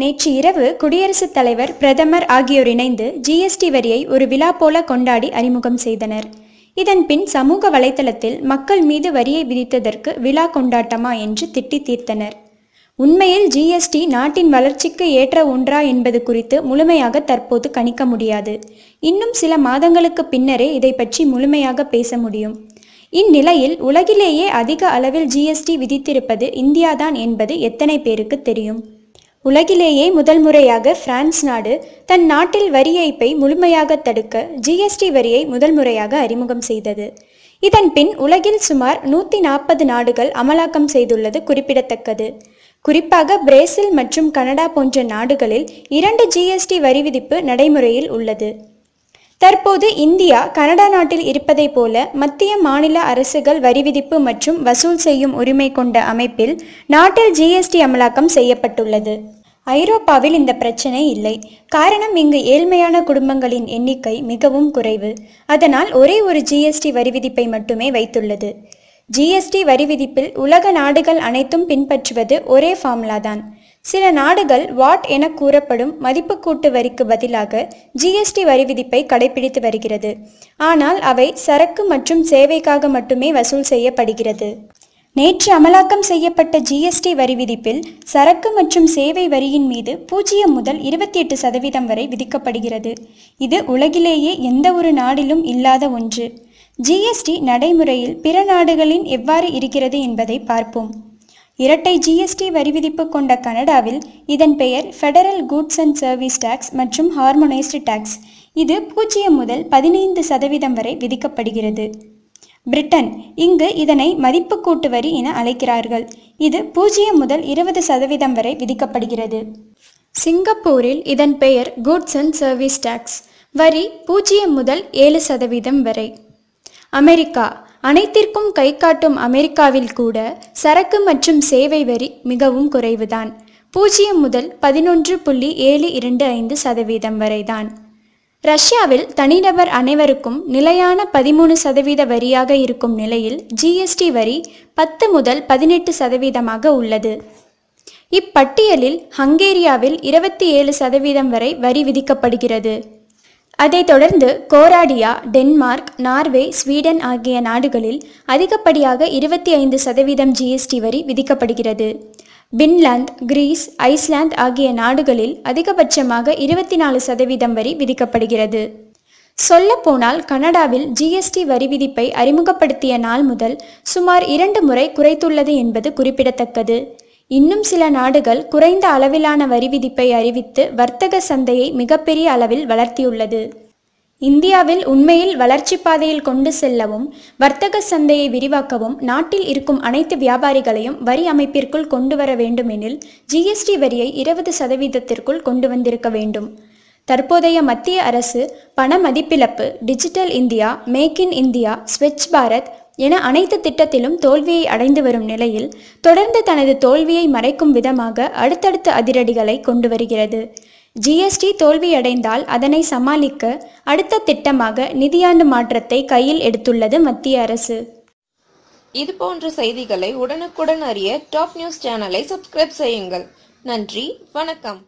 நேற்று இரவு குடியரசுத் தலைவர் பிரதமர் ஆகியோர் இணைந்து ஜிஎஸ்டி வரியை ஒரு விழா போல கொண்டாடி அறிமுகம் செய்தனர். இதன் பின் சமூக வலைதளத்தில் மக்கள் மீது வரியை விதித்ததற்கு விழா கொண்டாட்டமா என்று திட்டி தீர்த்தனர். உண்மையில் ஜிஎஸ்டி நாட்டின் வளர்ச்சிக்கு ஏற்ற ஒன்றா என்பது குறித்து முழுமையாக தற்போது கணிக்க முடியாது. இன்னும் சில மாதங்களுக்கு பின்னரே இதை பற்றி முழுமையாக பேச முடியும். இந்நிலையில் உலகிலேயே அதிக அளவில் ஜிஎஸ்டி விதித்திருப்பது இந்தியாதான் என்பது எத்தனை பேருக்கு தெரியும்? உலகிலேயே முதல் முறையாக பிரான்ஸ் நாடு தன் நாட்டில் வரி ஏய்ப்பை முழுமையாக தடுக்க ஜிஎஸ்டி வரியை முதல் முறையாக அறிமுகம் செய்தது. இதன் பின் உலகில் சுமார் நூற்றி நாற்பது நாடுகள் அமலாக்கம் செய்துள்ளது குறிப்பிடத்தக்கது. குறிப்பாக பிரேசில் மற்றும் கனடா போன்ற நாடுகளில் இரண்டு ஜிஎஸ்டி வரி விதிப்பு நடைமுறையில் உள்ளது. தற்போது இந்தியா கனடா நாட்டில் இருப்பதைப் போல மத்திய மாநில அரசுகள் வரி விதிப்பு மற்றும் வசூல் செய்யும் உரிமை கொண்ட அமைப்பில் நாட்டில் ஜிஎஸ்டி அமலாக்கம் செய்யப்பட்டுள்ளது. ஐரோப்பாவில் இந்த பிரச்சனை இல்லை. காரணம் இங்கு ஏழ்மையான குடும்பங்களின் எண்ணிக்கை மிகவும் குறைவு. அதனால் ஒரே ஒரு ஜிஎஸ்டி வரி விதிப்பை மட்டுமே வைத்துள்ளது. ஜிஎஸ்டி வரி விதிப்பில் உலக நாடுகள் அனைத்தும் பின்பற்றுவது ஒரே ஃபார்முலா தான். சில நாடுகள் வாட் என கூறப்படும் மதிப்பு கூட்டு வரிக்கு பதிலாக ஜிஎஸ்டி வரி விதிப்பை கடைபிடித்து வருகிறது. ஆனால் அவை சரக்கு மற்றும் சேவைக்காக மட்டுமே வசூல் செய்யப்படுகிறது. நேற்று அமலாக்கம் செய்யப்பட்ட ஜிஎஸ்டி வரி விதிப்பில் சரக்கு மற்றும் சேவை வரியின் மீது பூஜ்ஜியம் முதல் இருபத்தி எட்டு சதவீதம் வரை விதிக்கப்படுகிறது. இது உலகிலேயே எந்த ஒரு நாடிலும் இல்லாத ஒன்று. ஜிஎஸ்டி நடைமுறையில் பிற நாடுகளின் எவ்வாறு இருக்கிறது என்பதை பார்ப்போம். இரட்டை ஜிஎஸ்டி வரி விதிப்பு கொண்ட கனடாவில் இதன் பெயர் federal goods and service tax மற்றும் ஹார்மோனைஸ்டு டாக்ஸ் இது பூஜ்ஜியம் முதல் பதினைந்து சதவீதம் வரை விதிக்கப்படுகிறது. பிரிட்டன் இங்கு இதனை மதிப்பு கூட்டு வரி என அழைக்கிறார்கள். இது பூஜ்ஜியம் முதல் இருபது சதவீதம் வரை விதிக்கப்படுகிறது. சிங்கப்பூரில் இதன் பெயர் கூட்ஸ் அண்ட் சர்வீஸ் டாக்ஸ் வரி பூஜ்ஜியம் முதல் ஏழு சதவீதம் வரை. அமெரிக்கா அனைத்திற்கும் கை காட்டும் அமெரிக்காவில் கூட சரக்கு மற்றும் சேவை வரி மிகவும் குறைவுதான். பூஜ்ஜியம் முதல் பதினொன்று புள்ளி ஏழு இரண்டு ஐந்து சதவீதம் வரைதான். ரஷ்யாவில் தனிநபர் அனைவருக்கும் நிலையான பதிமூணு சதவீத வரியாக இருக்கும் நிலையில் ஜிஎஸ்டி வரி பத்து முதல் பதினெட்டு சதவீதமாக உள்ளது. இப்பட்டியலில் ஹங்கேரியாவில் இருபத்தி ஏழு சதவீதம் வரை வரி விதிக்கப்படுகிறது. அதைத் தொடர்ந்து கோராடியா டென்மார்க் நார்வே ஸ்வீடன் ஆகிய நாடுகளில் அதிகப்படியாக இருபத்தி ஐந்து சதவீதம் ஜிஎஸ்டி வரி விதிக்கப்படுகிறது. பின்லாந்து கிரீஸ் ஐஸ்லாந்து ஆகிய நாடுகளில் அதிகபட்சமாக இருபத்தி நாலு சதவீதம் வரி விதிக்கப்படுகிறது. சொல்லப்போனால் கனடாவில் ஜிஎஸ்டி வரி விதிப்பை அறிமுகப்படுத்திய நாள் முதல் சுமார் இரண்டு முறை குறைத்துள்ளது என்பது குறிப்பிடத்தக்கது. இன்னும் சில நாடுகள் குறைந்த அளவிலான வரி விதிப்பை அறிவித்து வர்த்தக சந்தையை மிகப்பெரிய அளவில் வளர்த்தியுள்ளது. இந்தியாவில் உண்மையில் வளர்ச்சி பாதையில் கொண்டு செல்லவும் வர்த்தக சந்தையை விரிவாக்கவும் நாட்டில் இருக்கும் அனைத்து வியாபாரிகளையும் வரி அமைப்பிற்குள் கொண்டு வர வேண்டுமெனில் ஜிஎஸ்டி வரியை இருபது சதவீதத்திற்குள் கொண்டு வந்திருக்க வேண்டும். தற்போதைய மத்திய அரசு பண மதிப்பிழப்பு digital India make in India Swachh Bharat என அனைத்து திட்டத்திலும் தோல்வியை அடைந்து வரும் நிலையில் தொடர்ந்து தனது தோல்வியை மறைக்கும் விதமாக அடுத்தடுத்த அதிரடிகளை கொண்டு வருகிறது. ஜிஎஸ்டி தோல்வியடைந்தால் அதனை சமாளிக்க அடுத்த திட்டமாக நிதியாண்டு மாற்றத்தை கையில் எடுத்துள்ளது மத்திய அரசு. இது போன்ற செய்திகளை உடனுக்குடன் அறிய டாப் நியூஸ் சேனலை சப்ஸ்கிரைப் செய்யுங்கள். நன்றி வணக்கம்.